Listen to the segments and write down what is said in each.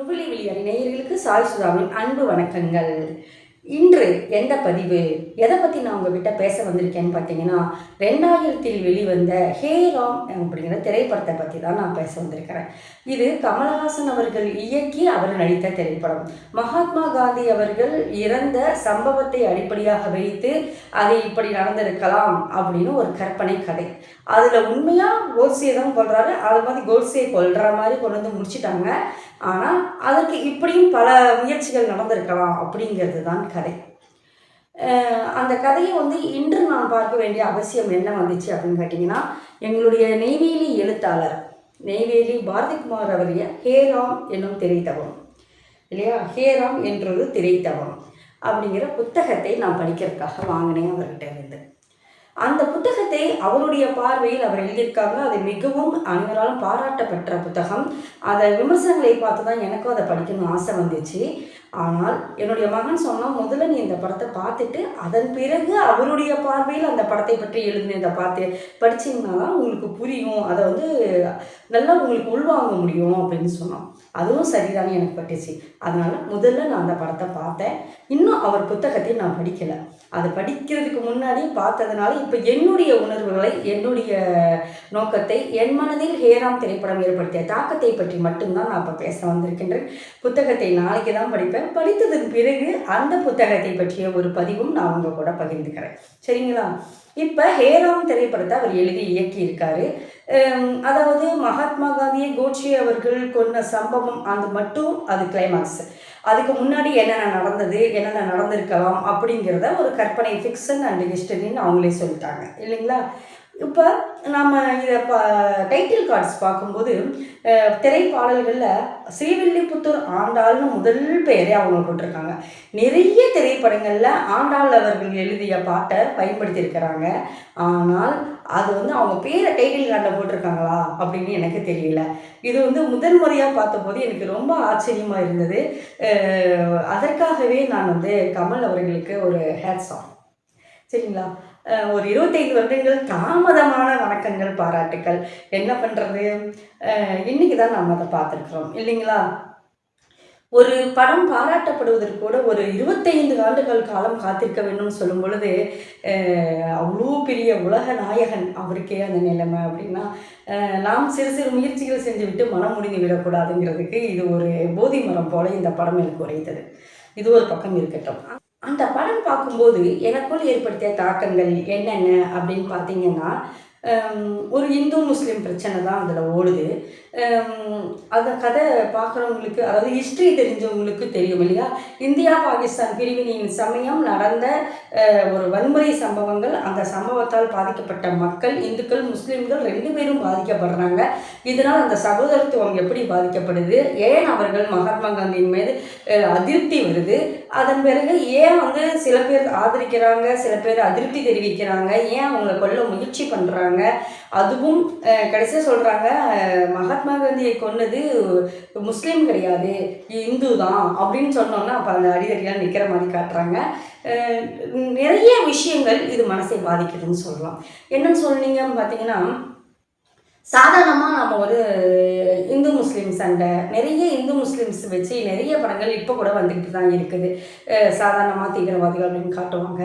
நுவலி வெளியாடி நேயர்களுக்கு சாய் சுதாவின் அன்பு வணக்கங்கள். இன்று எந்த பதிவு? எதை பற்றி நான் உங்ககிட்ட பேச வந்திருக்கேன்னு பார்த்தீங்கன்னா ரெண்டாயிரத்தில் வெளிவந்த ஹே ராம் அப்படிங்கிற திரைப்படத்தை பற்றி தான் நான் பேச வந்திருக்கிறேன். இது கமலஹாசன் அவர்கள் இயக்கி அவர் நடித்த திரைப்படம். மகாத்மா காந்தி அவர்கள் இறந்த சம்பவத்தை அடிப்படையாக வைத்து அது இப்படி நடந்திருக்கலாம் அப்படின்னு ஒரு கற்பனை கதை. அதில் உண்மையாக கோட்ஸே தான் கொள்கிறாரு அது மாதிரி கோட்ஸே கொள்கிற மாதிரி கொண்டு வந்து முடிச்சிட்டாங்க. ஆனால் அதற்கு இப்படியும் பல முயற்சிகள் நடந்திருக்கலாம் அப்படிங்கிறது தான் கதை அந்த கதையை வந்து இன்று நான் பார்க்க வேண்டிய அவசியம் என்ன வந்துச்சு அப்படின்னு கேட்டிங்கன்னா எங்களுடைய நெய்வேலி எழுத்தாளர் நெய்வேலி பாரதிகுமார் அவருடைய ஹேராம் என்னும் திரைத்தவம். இல்லையா? ஹேராம் என்றொரு திரைத்தவம் அப்படிங்கிற புத்தகத்தை நான் படிக்கிறதுக்காக வாங்கினேன் அவர்கிட்ட இருந்து. அந்த புத்தகத்தை அவருடைய பார்வையில் அவர் எழுதியிருக்காங்க. அது மிகவும் அனைவராலும் பாராட்டப்பெற்ற புத்தகம். அதை விமர்சனங்களை பார்த்து தான் எனக்கும் அதை படிக்கணும்னு ஆசை வந்துச்சு. ஆனால் என்னுடைய மகன் சொன்னால் முதல்ல நீ இந்த படத்தை பார்த்துட்டு அதன் பிறகு அவருடைய பார்வையில் அந்த படத்தை பற்றி எழுதினதை பார்த்து படிச்சிங்கன்னா தான் உங்களுக்கு புரியும். அதை வந்து நல்லா உங்களுக்கு உள்வாங்க முடியும் அப்படின்னு சொன்னான். அதுவும் சரிதானே எனக்கு பட்டுச்சு. அதனால் முதல்ல நான் அந்த படத்தை பார்த்தேன். இன்னும் அவர் புத்தகத்தை நான் படிக்கலை. அதை படிக்கிறதுக்கு முன்னாடி பார்த்ததுனால இப்போ என்னுடைய உணர்வுகளை என்னுடைய நோக்கத்தை என் மனதில் ஹேராம் திரைப்படம் ஏற்படுத்திய தாக்கத்தை பற்றி மட்டும்தான் நான் இப்போ பேச வந்திருக்கின்றேன். புத்தகத்தை நாளைக்கு தான் படிப்பேன். படித்ததன் பிறகு அந்த புத்தகத்தை பற்றிய ஒரு பதிவும் நான் உங்கள் கூட பகிர்ந்துக்கிறேன். சரிங்களா? இப்போ ஹேராம் திரைப்படத்தை அவர் எழுதி இயக்கியிருக்காரு. அதாவது மகாத்மா காந்தியை கோட்சே அவர்கள் கொன்ன சம்பவம் அது மட்டும் அது கிளைமாக்ஸ் அதுக்கு முன்னாடி என்னென்ன நடந்தது என்னென்ன நடந்திருக்கலாம் அப்படிங்கிறத ஒரு கற்பனை ஃபிக்ஷன் அண்ட் ஹிஸ்டரின்னு அவங்களே சொல்லிட்டாங்க. இல்லைங்களா? இப்போ நம்ம இதை ப டைட்டில் கார்ட்ஸ் பார்க்கும்போது திரைப்பாடல்களில் ஸ்ரீவில்லிபுத்தூர் ஆண்டாள்னு முதல் பெயரே அவங்க போட்டிருக்காங்க. நிறைய திரைப்படங்களில் ஆண்டாள் அவர்கள் எழுதிய பாட்டை பயன்படுத்தியிருக்கிறாங்க. ஆனால் அது வந்து அவங்க பேரை டைட்டில் கார்டில் போட்டிருக்காங்களா அப்படின்னு எனக்கு தெரியல. இது வந்து முதல் முறையாக பார்த்தபோது எனக்கு ரொம்ப ஆச்சரியமாக இருந்தது. அதற்காகவே நான் வந்து கமல் அவர்களுக்கு ஒரு ஹேட்ஸ் ஆஃப் சரிங்களா? ஒரு இருபத்தைந்து வருடங்கள் தாமதமான வணக்கங்கள் பாராட்டுக்கள். என்ன பண்ணுறது இன்னைக்கு தான் நாம் அதை பார்த்துருக்குறோம் இல்லைங்களா? ஒரு படம் பாராட்டப்படுவதற்கு கூட ஒரு இருபத்தைந்து ஆண்டுகள் காலம் காத்திருக்க வேண்டும்னு சொல்லும் பொழுது அவ்வளோ பெரிய உலக நாயகன் அவருக்கே அந்த நிலைமை அப்படின்னா நாம் சிறு சிறு முயற்சிகள் செஞ்சுவிட்டு மனம் முடிந்து விடக்கூடாதுங்கிறதுக்கு இது ஒரு போதி மரம் போல இந்த படம் எனக்கு உரைத்தது. இது ஒரு பக்கம் இருக்கட்டும். அந்த படம் பார்க்கும்போது எனக்குள் ஏற்படுத்திய தாக்கங்கள் என்னென்ன அப்படின்னு பார்த்தீங்கன்னா ஒரு இந்து முஸ்லீம் பிரச்சனை தான் அதில் ஓடுது. அந்த கதை பார்க்குறவங்களுக்கு அதாவது ஹிஸ்ட்ரி தெரிஞ்சவங்களுக்கு தெரியும் இல்லையா? இந்தியா பாகிஸ்தான் பிரிவினையின் சமயம் நடந்த ஒரு வன்முறை சம்பவங்கள் அந்த சம்பவத்தால் பாதிக்கப்பட்ட மக்கள் இந்துக்கள் முஸ்லீம்கள் ரெண்டு பேரும் பாதிக்கப்படுறாங்க. இதனால் அந்த சகோதரத்துவம் எப்படி பாதிக்கப்படுது? ஏன் அவர்கள் மகாத்மா காந்தியின் மீது அதிருப்தி வருது? அதன் பிறகு ஏன் வந்து சில பேர் ஆதரிக்கிறாங்க சில பேர் அதிருப்தி தெரிவிக்கிறாங்க? ஏன் அவங்களை கொல்ல முயற்சி பண்ணுறாங்க அதுவும் கடைசியாக சொல்கிறாங்க மகாத்மா காந்தியை கொன்னது முஸ்லீம் கிடையாது இந்து தான் அப்படின்னு சொன்னோன்னா அப்போ அந்த அடிதடியாக நிற்கிற மாதிரி காட்டுறாங்க. நிறைய விஷயங்கள் இது மனசை பாதிக்குதுன்னு சொல்லலாம். என்னன்னு சொன்னீங்கன்னு பார்த்தீங்கன்னா சாதாரணமாக நம்ம ஒரு இந்து முஸ்லீம் சண்டை நிறைய இந்து முஸ்லீம்ஸ் வச்சு நிறைய படங்கள் இப்போ கூட வந்துக்கிட்டு தான் இருக்குது. சாதாரணமாக தீவிரவாதிகள் அப்படின்னு காட்டுவாங்க.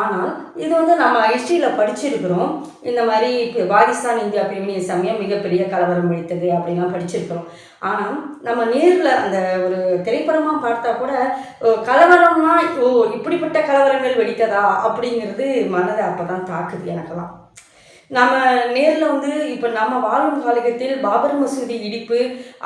ஆனால் இது வந்து நம்ம ஹிஸ்ட்ரியில் படிச்சிருக்கிறோம். இந்த மாதிரி இப்போ பாகிஸ்தான் இந்தியா பிரிவினை சமயம் மிகப்பெரிய கலவரம் வெடித்தது அப்படின்லாம் படிச்சிருக்கிறோம். ஆனால் நம்ம நேரில் அந்த ஒரு திரைப்படமாக பார்த்தா கூட ஓ, கலவரம்னா ஓ இப்படிப்பட்ட கலவரங்கள் வெடித்ததா அப்படிங்கிறது மனதை அப்போ தான் தாக்குது எனக்கெல்லாம். நம்ம நேரில் வந்து இப்போ நம்ம வாழும் காலகத்தில் பாபர் மசூதி இடிப்பு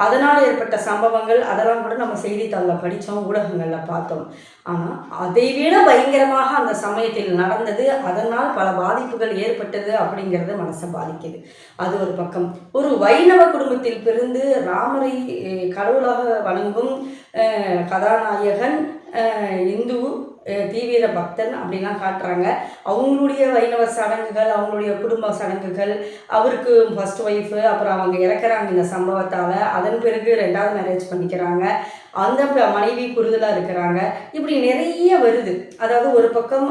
அதனால் ஏற்பட்ட சம்பவங்கள் அதெல்லாம் கூட நம்ம செய்தித்தாளில் படித்தோம் ஊடகங்களில் பார்த்தோம். ஆனால் அதை விட பயங்கரமாக அந்த சமயத்தில் நடந்தது அதனால் பல பாதிப்புகள் ஏற்பட்டது அப்படிங்கிறது மனசை பாதிக்குது. அது ஒரு பக்கம். ஒரு வைணவ குடும்பத்தில் பிறந்து ராமரை கடவுளாக வணங்கும் கதாநாயகன் இந்து தீவிர பக்தன் அப்படிலாம் காட்டுறாங்க. அவங்களுடைய வைணவ சடங்குகள் அவங்களுடைய குடும்ப சடங்குகள் அவருக்கு ஃபர்ஸ்ட் ஒய்ஃபு அப்புறம் அவங்க இறக்குறாங்க இந்த சம்பவத்தால். அதன் பிறகு ரெண்டாவது மேரேஜ் பண்ணிக்கிறாங்க. அந்த மனைவி குறுதலாக இருக்கிறாங்க. இப்படி நிறைய வருது. அதாவது ஒரு பக்கம்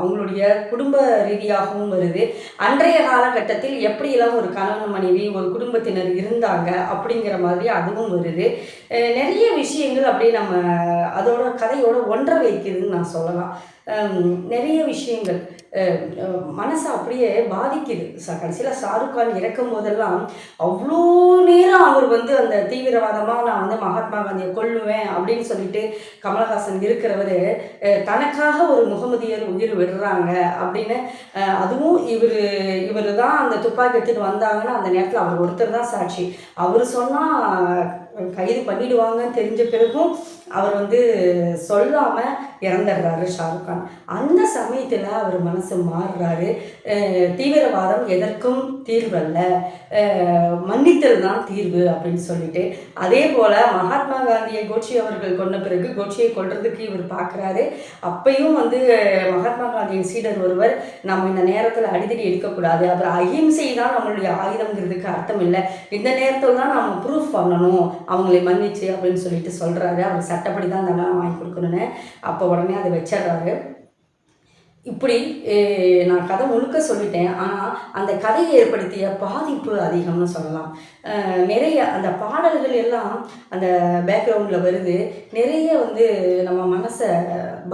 அவங்களுடைய குடும்ப ரீதியாகவும் வருது. அன்றைய காலகட்டத்தில் எப்படியெல்லாம் ஒரு கணவன் மனைவி ஒரு குடும்பத்தினர் இருந்தாங்க அப்படிங்கிற மாதிரி அதுவும் வருது. நிறைய விஷயங்கள் அப்படியே நம்ம அதோட கதையோட ஒன்றை வைக்குதுன்னு நான் சொல்லலாம். நிறைய விஷயங்கள் மனசை அப்படியே பாதிக்குது. ச கடைசியில் ஷாருக்கான் இறக்கும் போதெல்லாம் அவ்வளோ நேரம் அவர் வந்து அந்த தீவிரவாதமாக நான் வந்து மகாத்மா காந்தியை கொல்லுவேன் அப்படின்னு சொல்லிட்டு கமலஹாசன் இருக்கிறவர் தனக்காக ஒரு முகமதியர் உயிர் விடுறாங்க அப்படின்னு அதுவும் இவர் இவர் தான் அந்த துப்பாக்கி எடுத்துகிட்டு வந்தாங்கன்னா அந்த நேரத்தில் அவர் ஒருத்தர் தான் சாட்சி. அவர் சொன்னால் கைது பண்ணிடுவாங்கன்னு தெரிஞ்ச பிறகும் அவர் வந்து சொல்லாமல் இறந்துடுறாரு ஷாருக் கான். அந்த சமயத்தில் அவர் மனசு மாறுறாரு. தீவிரவாதம் எதற்கும் தீர்வல்ல மன்னித்தல் தான் தீர்வு அப்படின்னு சொல்லிட்டு. அதே போல் மகாத்மா காந்தியை கோட்சி அவர்கள் கொண்ட பிறகு கோட்சியை கொள்றதுக்கு இவர் பார்க்குறாரு அப்பையும் வந்து மகாத்மா காந்தியின் சீடர் ஒருவர் நம்ம இந்த நேரத்தில் அடிதடி எடுக்கக்கூடாது. அப்புறம் அஹிம்சை தான் நம்மளுடைய ஆயுதங்கிறதுக்கு அர்த்தம் இல்லை. இந்த நேரத்தில் தான் நம்ம ப்ரூஃப் பண்ணணும். அவங்களை மன்னிச்சு அப்படின்னு சொல்லிட்டு சொல்கிறாரு அவர் சட்டப்படி தான் தண்டனை வாங்கி கொடுக்கணும்னு. அப்போ உடனே அதை வச்சிடுறாரு. இப்படி நான் கதை முழுக்க சொல்லிட்டேன். ஆனால் அந்த கதையை ஏற்படுத்திய பாதிப்பு அதிகம்னு சொல்லலாம். நிறைய அந்த பாடல்கள் எல்லாம் அந்த பேக்ரவுண்டில் வருது. நிறைய வந்து நம்ம மனசை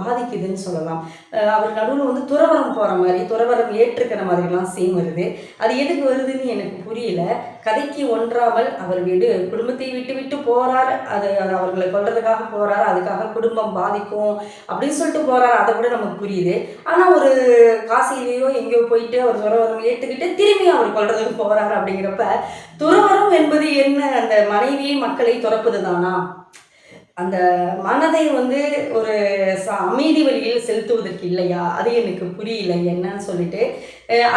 பாதிக்குதுன்னு சொல்லலாம். அவர் நடுவில் வந்து துறவரம் போகிற மாதிரி துறவரம் ஏற்றுக்கிற மாதிரிலாம் சீன் வருது. அது எதுக்கு வருதுன்னு எனக்கு புரியல. கதைக்கு ஒன்றாமல் அவர் வீடு குடும்பத்தை விட்டு விட்டு போகிறார் அது அது அவர்களை கொள்றதுக்காக போகிறார் அதுக்காக குடும்பம் பாதிக்கும் அப்படின்னு சொல்லிட்டு போகிறார் அதை கூட நமக்கு புரியுது. ஆனால் ஒரு காசிலேயோ எங்கேயோ போயிட்டு அவர் துறவரம் ஏற்றுக்கிட்டு திரும்பி அவர் கொள்றதுக்கு போறார் அப்படிங்கிறப்ப துறவரம் என்பது என்ன? அந்த மனைவியை மக்களை துறப்பது தானா? அந்த மனதை வந்து ஒரு ச அமைதி வழியில் செலுத்துவதற்கு இல்லையா? அது எனக்கு புரியல. என்னன்னு சொல்லிட்டு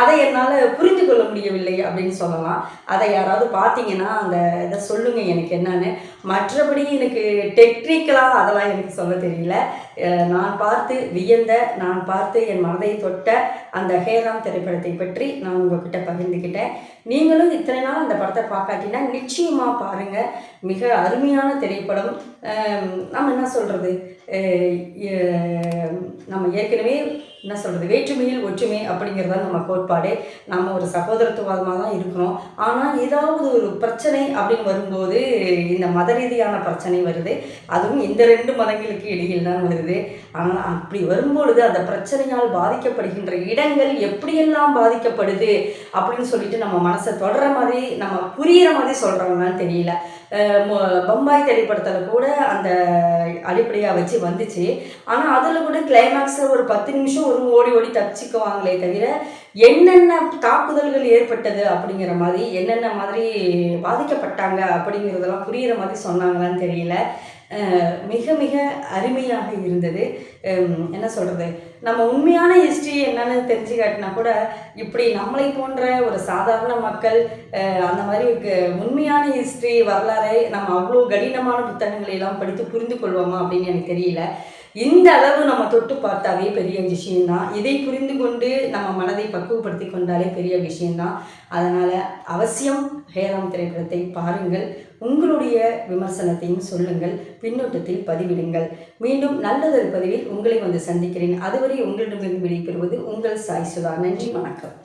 அதை என்னால் புரிந்து கொள்ள முடியவில்லை அப்படின்னு சொல்லலாம். அதை யாராவது பார்த்தீங்கன்னா அந்த இதை சொல்லுங்கள் எனக்கு என்னன்னு. மற்றபடி எனக்கு டெக்னிக்கலாக அதெல்லாம் எனக்கு சொல்ல தெரியல. நான் பார்த்து வியந்த நான் பார்த்து என் மனதை தொட்ட அந்த ஹேராம் திரைப்படத்தை பற்றி நான் உங்ககிட்ட பகிர்ந்துக்கிட்டேன் நீங்களும் இத்தனை நாள் அந்த படத்தை பார்க்காட்டினா நிச்சயமாக பாருங்கள் மிக அருமையான திரைப்படம். நம்ம என்ன சொல்கிறது நம்ம ஏற்கனவே என்ன சொல்கிறது வேற்றுமையில் ஒற்றுமை அப்படிங்கிறது தான் நம்ம கோட்பாடு நம்ம ஒரு சகோதரத்துவாதமாக தான் இருக்கிறோம். ஆனால் ஏதாவது ஒரு பிரச்சனை அப்படின்னு வரும்போது இந்த மத ரீதியான பிரச்சனை வருது. அதுவும் இந்த ரெண்டு மதங்களுக்கு இடையில் தான் வருது. ஆனால் அப்படி வரும்பொழுது அந்த பிரச்சனையால் பாதிக்கப்படுகின்ற இடங்கள் எப்படியெல்லாம் பாதிக்கப்படுது அப்படின்னு சொல்லிட்டு நம்ம மனசை தொடர மாதிரி நம்ம புரியிற மாதிரி சொல்கிறாங்கன்னு தெரியல. பம்பாய் திரைப்படத்தில் கூட அந்த அடிப்படையாக வச்சு வந்துச்சு. ஆனால் அதில் கூட கிளைமேக்ஸில் ஒரு பத்து நிமிஷம் ஒரு ஓடி ஓடி தப்பிச்சுக்குவாங்களே தவிர என்னென்ன தாக்குதல்கள் ஏற்பட்டது அப்படிங்கிற மாதிரி என்னென்ன மாதிரி பாதிக்கப்பட்டாங்க அப்படிங்கிறதெல்லாம் புரிகிற மாதிரி சொன்னாங்களான்னு தெரியல. மிக மிக அருமையாக இருந்தது. என்ன சொல்கிறது நம்ம உண்மையான ஹிஸ்ட்ரி ஏதாவது தெரிஞ்சு காட்டினா கூட இப்படி நம்மளை போன்ற ஒரு சாதாரண மக்கள் அஹ் அந்த மாதிரி உண்மையான ஹிஸ்ட்ரி வரலாறை நம்ம அவ்வளோ கடினமான புத்தகங்களை எல்லாம் படித்து புரிந்து கொள்வோமா அப்படின்னு எனக்கு தெரியல. இந்த அளவு நம்ம தொட்டு பார்த்தாவே பெரிய விஷயம்தான். இதை புரிந்து கொண்டு நம்ம மனதை பக்குவப்படுத்தி கொண்டாலே பெரிய விஷயம்தான். அதனால் அவசியம் ஹேராம் திரைப்படத்தை பாருங்கள். உங்களுடைய விமர்சனத்தையும் சொல்லுங்கள். பின்னோட்டத்தில் பதிவிடுங்கள். மீண்டும் நல்லதொரு பதிவில் உங்களை வந்து சந்திக்கிறேன். அதுவரை உங்களிடமிருந்து விடைபெறுவது உங்கள் சாய் சுதா. நன்றி வணக்கம்.